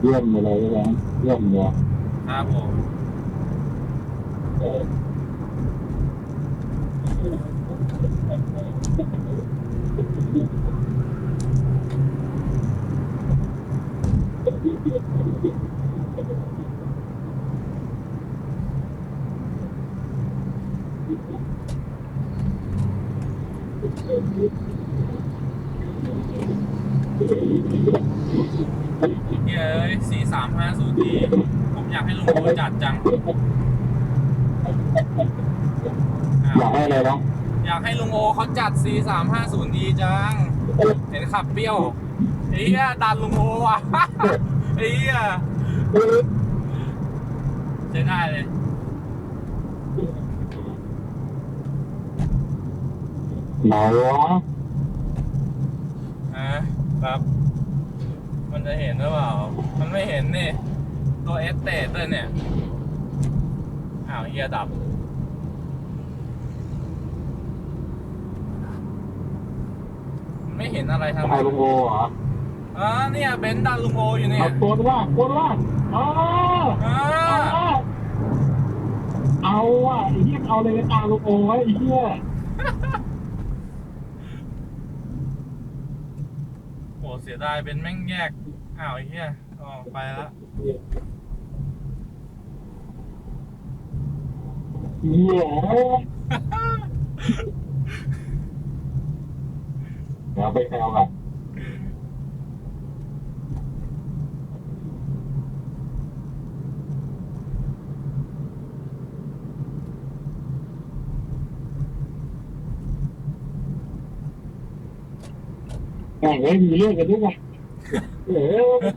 เยี่ยมไปเลยใช่ไหมเยี่ยมเลยครับผมเย้ยสี่สามห้าศูนย์ดีผมอยากให้ลุงโอจัดจังอ้าอยากวให้อะไรนะอยากให้ลุงโอเขาจัด C สามห้าศูนย์ดีจัง เห็นขับเปรี้ยวไอ้เหี้ยดันลุงโอว่ะไอ้เหี้ยใช้ได้เลยไหนวะอะครับ มันจะเห็นหรือเปล่า มันไม่เห็นนี่ ตัวเอสเตดด้วยเนี่ย อ้าวเฮียดับไม่เห็นอะไรทำใครลุงโอเหรออ่าเนี่ยเบนซ์ดันลุงโออยู่เนี่ยเอาโกนว่าโกนว่าอ๋ออ่าเอาอะไอ้เหี้ยเอาเลยตามลุงโอไว้ไอ้เหี้ย โห เสียดายเบนซ์แม่งแยก อ้าวไอ้เหี้ยอ๋อไปแล้วเหี้ยเดี๋ยวไปแซวกัน แข่งไว้มีเรื่องกันด้วยไงเออ